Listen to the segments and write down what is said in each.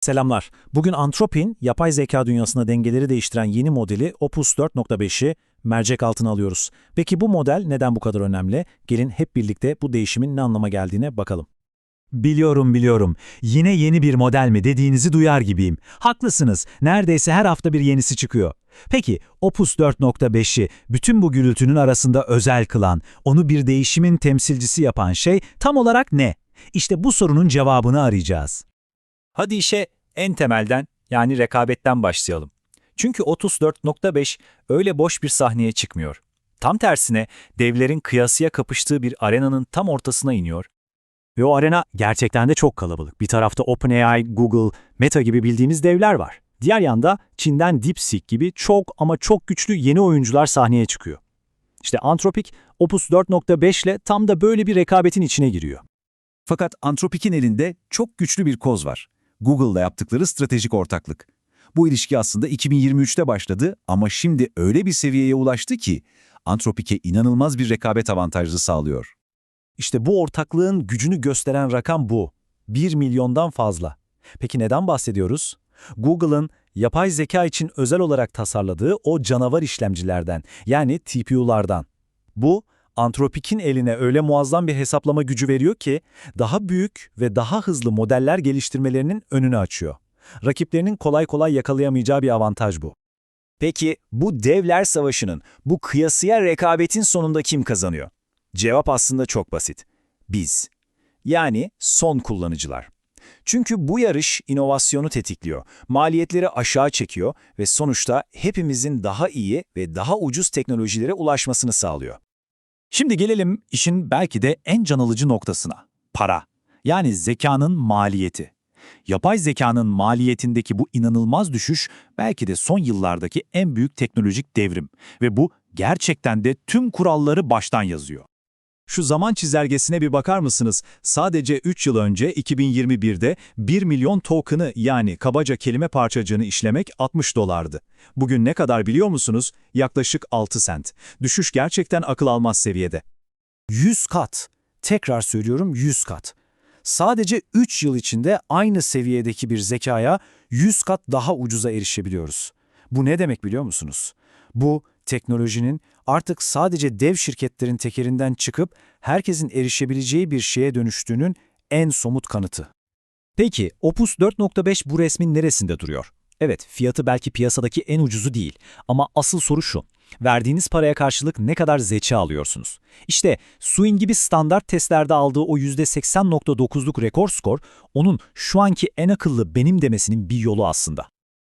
Selamlar. Bugün Antropin, yapay zeka dünyasında dengeleri değiştiren yeni modeli Opus 4.5'i mercek altına alıyoruz. Peki bu model neden bu kadar önemli? Gelin hep birlikte bu değişimin ne anlama geldiğine bakalım. Biliyorum biliyorum. Yine yeni bir model mi dediğinizi duyar gibiyim. Haklısınız. Neredeyse her hafta bir yenisi çıkıyor. Peki Opus 4.5'i bütün bu gürültünün arasında özel kılan, onu bir değişimin temsilcisi yapan şey tam olarak ne? İşte bu sorunun cevabını arayacağız. Hadi işe en temelden yani rekabetten başlayalım. Çünkü Otus 4.5 öyle boş bir sahneye çıkmıyor. Tam tersine devlerin kıyasıya kapıştığı bir arenanın tam ortasına iniyor. Ve o arena gerçekten de çok kalabalık. Bir tarafta OpenAI, Google, Meta gibi bildiğimiz devler var. Diğer yanda Çin'den DeepSeek gibi çok ama çok güçlü yeni oyuncular sahneye çıkıyor. İşte Anthropic, Opus 4.5 ile tam da böyle bir rekabetin içine giriyor. Fakat Anthropic'in elinde çok güçlü bir koz var. Google'la yaptıkları stratejik ortaklık. Bu ilişki aslında 2023'te başladı ama şimdi öyle bir seviyeye ulaştı ki Anthropic'e inanılmaz bir rekabet avantajı sağlıyor. İşte bu ortaklığın gücünü gösteren rakam bu. 1 milyondan fazla. Peki neden bahsediyoruz? Google'ın yapay zeka için özel olarak tasarladığı o canavar işlemcilerden yani TPU'lardan. Bu, Anthropic'in eline öyle muazzam bir hesaplama gücü veriyor ki daha büyük ve daha hızlı modeller geliştirmelerinin önünü açıyor. Rakiplerinin kolay kolay yakalayamayacağı bir avantaj bu. Peki bu devler savaşının, bu kıyasıya rekabetin sonunda kim kazanıyor? Cevap aslında çok basit. Biz. Yani son kullanıcılar. Çünkü bu yarış inovasyonu tetikliyor, maliyetleri aşağı çekiyor ve sonuçta hepimizin daha iyi ve daha ucuz teknolojilere ulaşmasını sağlıyor. Şimdi gelelim işin belki de en can alıcı noktasına. Para. Yani zekanın maliyeti. Yapay zekanın maliyetindeki bu inanılmaz düşüş belki de son yıllardaki en büyük teknolojik devrim ve bu gerçekten de tüm kuralları baştan yazıyor. Şu zaman çizelgesine bir bakar mısınız? Sadece 3 yıl önce 2021'de 1 milyon token'ı yani kabaca kelime parçacığını işlemek 60 dolardı. Bugün ne kadar biliyor musunuz? Yaklaşık 6 sent. Düşüş gerçekten akıl almaz seviyede. 100 kat. Tekrar söylüyorum 100 kat. Sadece 3 yıl içinde aynı seviyedeki bir zekaya 100 kat daha ucuza erişebiliyoruz. Bu ne demek biliyor musunuz? Bu, teknolojinin artık sadece dev şirketlerin tekerinden çıkıp herkesin erişebileceği bir şeye dönüştüğünün en somut kanıtı. Peki, Opus 4.5 bu resmin neresinde duruyor? Evet, fiyatı belki piyasadaki en ucuzu değil ama asıl soru şu. Verdiğiniz paraya karşılık ne kadar zeka alıyorsunuz? İşte Suin gibi standart testlerde aldığı o %80.9'luk rekor skor, onun şu anki en akıllı benim demesinin bir yolu aslında.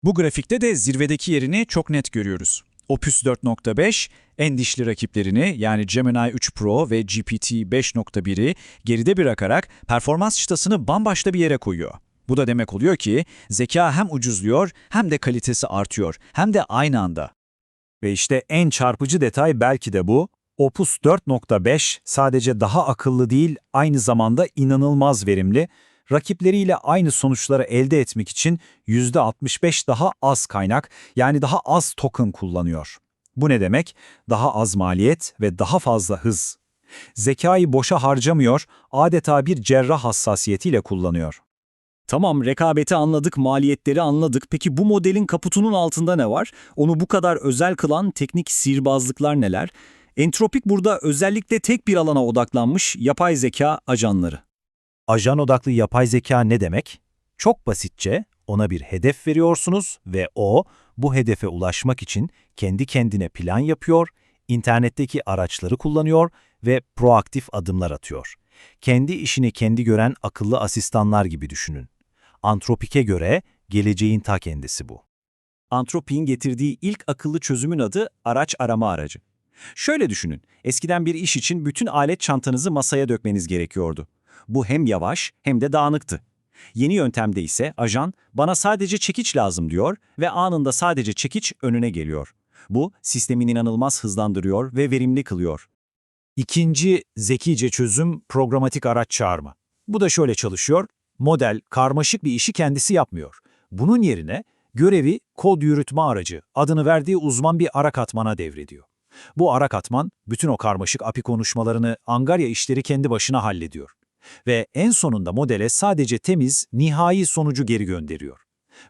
Bu grafikte de zirvedeki yerini çok net görüyoruz. Opus 4.5, en dişli rakiplerini yani Gemini 3 Pro ve GPT 5.1'i geride bırakarak performans çıtasını bambaşka bir yere koyuyor. Bu da demek oluyor ki zeka hem ucuzluyor hem de kalitesi artıyor hem de aynı anda. Ve işte en çarpıcı detay belki de bu. Opus 4.5 sadece daha akıllı değil, aynı zamanda inanılmaz verimli. Rakipleriyle aynı sonuçları elde etmek için %65 daha az kaynak, yani daha az token kullanıyor. Bu ne demek? Daha az maliyet ve daha fazla hız. Zekayı boşa harcamıyor, adeta bir cerrah hassasiyetiyle kullanıyor. Tamam rekabeti anladık, maliyetleri anladık. Peki bu modelin kaputunun altında ne var? Onu bu kadar özel kılan teknik sihirbazlıklar neler? Entropik burada özellikle tek bir alana odaklanmış yapay zeka ajanları. Ajan odaklı yapay zeka ne demek? Çok basitçe ona bir hedef veriyorsunuz ve o bu hedefe ulaşmak için kendi kendine plan yapıyor, internetteki araçları kullanıyor ve proaktif adımlar atıyor. Kendi işini kendi gören akıllı asistanlar gibi düşünün. Antropik'e göre geleceğin ta kendisi bu. Antropik'in getirdiği ilk akıllı çözümün adı araç arama aracı. Şöyle düşünün, eskiden bir iş için bütün alet çantanızı masaya dökmeniz gerekiyordu. Bu hem yavaş hem de dağınıktı. Yeni yöntemde ise ajan bana sadece çekiç lazım diyor ve anında sadece çekiç önüne geliyor. Bu sistemin inanılmaz hızlandırıyor ve verimli kılıyor. İkinci zekice çözüm programatik araç çağırma. Bu da şöyle çalışıyor. Model karmaşık bir işi kendisi yapmıyor. Bunun yerine görevi kod yürütme aracı adını verdiği uzman bir ara katmana devrediyor. Bu ara katman bütün o karmaşık API konuşmalarını, Angarya işleri kendi başına hallediyor. Ve en sonunda modele sadece temiz, nihai sonucu geri gönderiyor.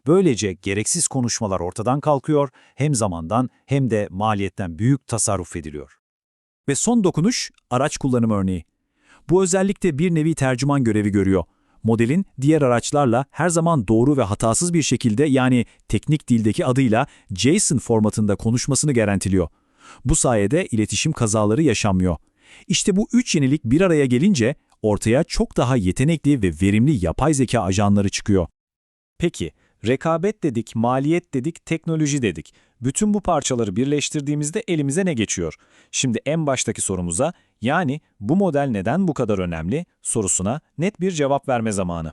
Böylece gereksiz konuşmalar ortadan kalkıyor, hem zamandan hem de maliyetten büyük tasarruf ediliyor. Ve son dokunuş, araç kullanım örneği. Bu özellikle bir nevi tercüman görevi görüyor. Modelin diğer araçlarla her zaman doğru ve hatasız bir şekilde yani teknik dildeki adıyla JSON formatında konuşmasını garantiliyor. Bu sayede iletişim kazaları yaşanmıyor. İşte bu üç yenilik bir araya gelince ortaya çok daha yetenekli ve verimli yapay zeka ajanları çıkıyor. Peki, rekabet dedik, maliyet dedik, teknoloji dedik. Bütün bu parçaları birleştirdiğimizde elimize ne geçiyor? Şimdi en baştaki sorumuza, yani bu model neden bu kadar önemli sorusuna net bir cevap verme zamanı.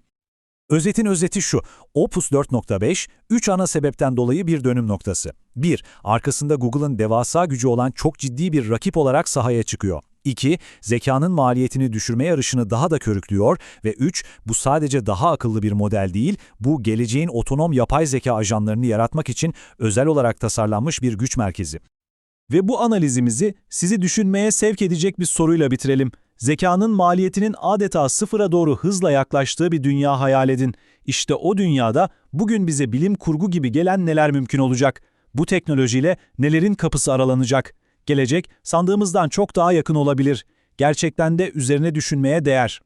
Özetin özeti şu, Opus 4.5, 3 ana sebepten dolayı bir dönüm noktası. 1. Arkasında Google'ın devasa gücü olan çok ciddi bir rakip olarak sahaya çıkıyor. 2. Zekanın maliyetini düşürme yarışını daha da körüklüyor ve 3. Bu sadece daha akıllı bir model değil, bu geleceğin otonom yapay zeka ajanlarını yaratmak için özel olarak tasarlanmış bir güç merkezi. Ve bu analizimizi sizi düşünmeye sevk edecek bir soruyla bitirelim. Zekanın maliyetinin adeta sıfıra doğru hızla yaklaştığı bir dünya hayal edin. İşte o dünyada bugün bize bilim kurgu gibi gelen neler mümkün olacak? Bu teknolojiyle nelerin kapısı aralanacak? Gelecek sandığımızdan çok daha yakın olabilir. Gerçekten de üzerine düşünmeye değer.